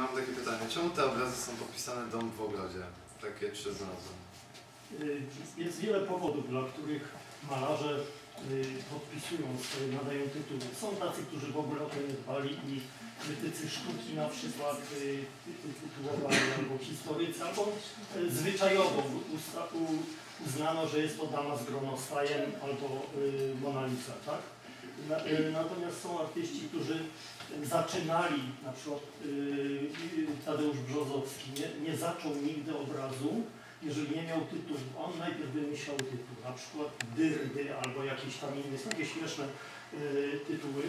mam takie pytanie. Czemu te obrazy są podpisane dom w ogrodzie? Takie trzy znalazłem. Y, Jest wiele powodów, dla których malarze y, podpisują nadają tytuły. Są tacy, którzy w ogóle o to nie dbali i krytycy sztuki na przykład y, ty- tytułowali albo historycy, albo zwyczajowo uznano, że jest to dama z gronostajem albo Mona Lisa, tak? Y, natomiast są artyści, którzy zaczynali, na przykład y, Tadeusz Brzozowski, nie, nie zaczął nigdy obrazu, jeżeli nie miał tytułu. On najpierw wymyślał tytuł, na przykład Dyrdy albo jakieś tam inne, są takie śmieszne y, tytuły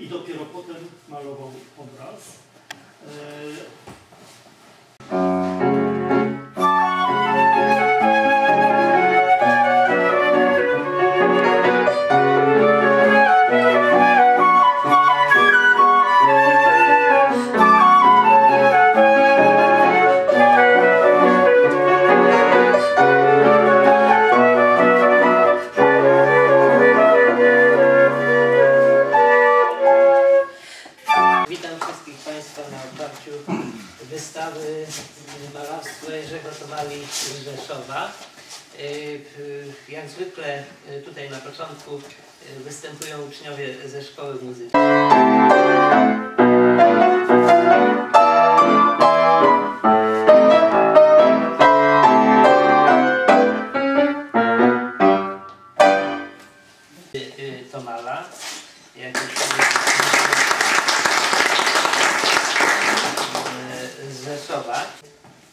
i dopiero potem malował obraz. Malarstwa Jerzego Tomali z Rzeszowa. Y, Jak zwykle y, tutaj na początku y, występują uczniowie ze Szkoły Muzycznej. Y, y, Tomala. Jak już y, Rzeszowa.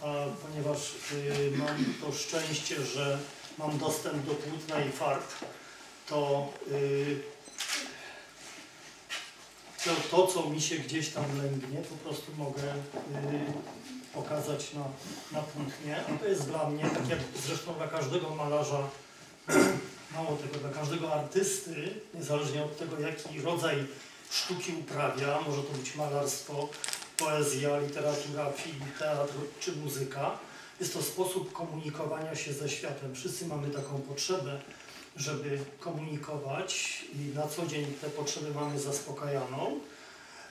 a ponieważ y, mam to szczęście, że mam dostęp do płótna i farb, to y, to, to, co mi się gdzieś tam lęgnie, po prostu mogę y, pokazać na, na płótnie. A to jest dla mnie, tak jak zresztą dla każdego malarza, mało tego, dla każdego artysty, niezależnie od tego, jaki rodzaj sztuki uprawia, może to być malarstwo, poezja, literatura, film, teatr czy muzyka, jest to sposób komunikowania się ze światem. Wszyscy mamy taką potrzebę, żeby komunikować i na co dzień te potrzeby mamy zaspokajaną,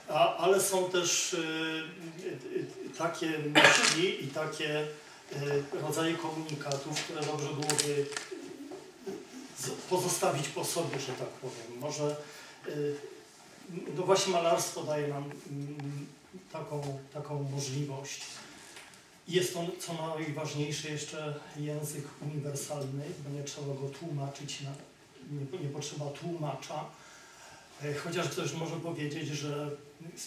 a, ale są też y, y, y, takie myśli i takie y, rodzaje komunikatów, które dobrze byłoby pozostawić po sobie, że tak powiem. Może y, no właśnie malarstwo daje nam mm, taką, taką możliwość. Jest to, co najważniejsze, jeszcze język uniwersalny, bo nie trzeba go tłumaczyć, na, nie, nie potrzeba tłumacza. E, Chociaż ktoś może powiedzieć, że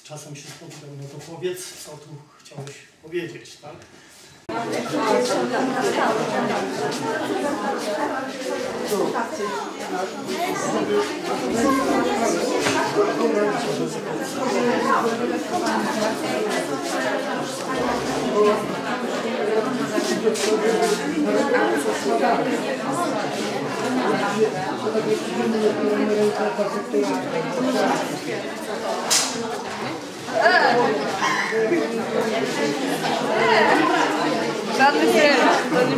czasem się spotykam, no to powiedz, co tu chciałeś powiedzieć, tak? Żadnych nie, to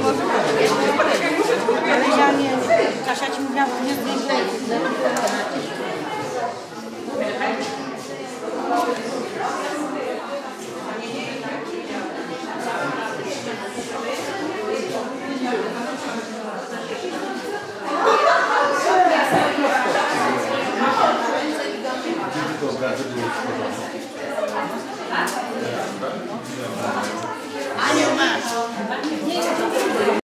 Anioł ma.